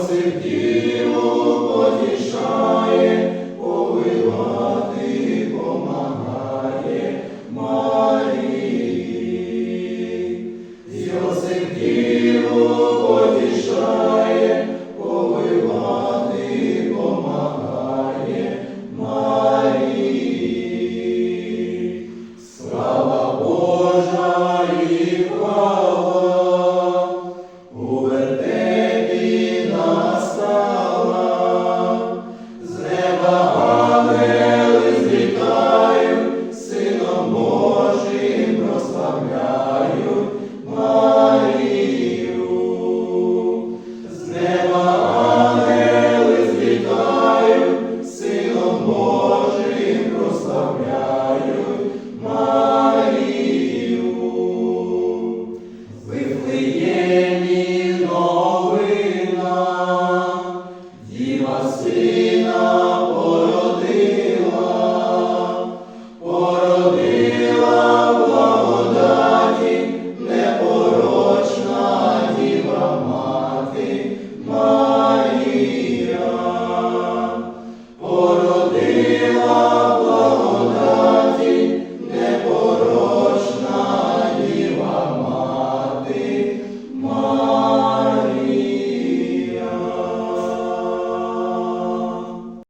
Йосип Божим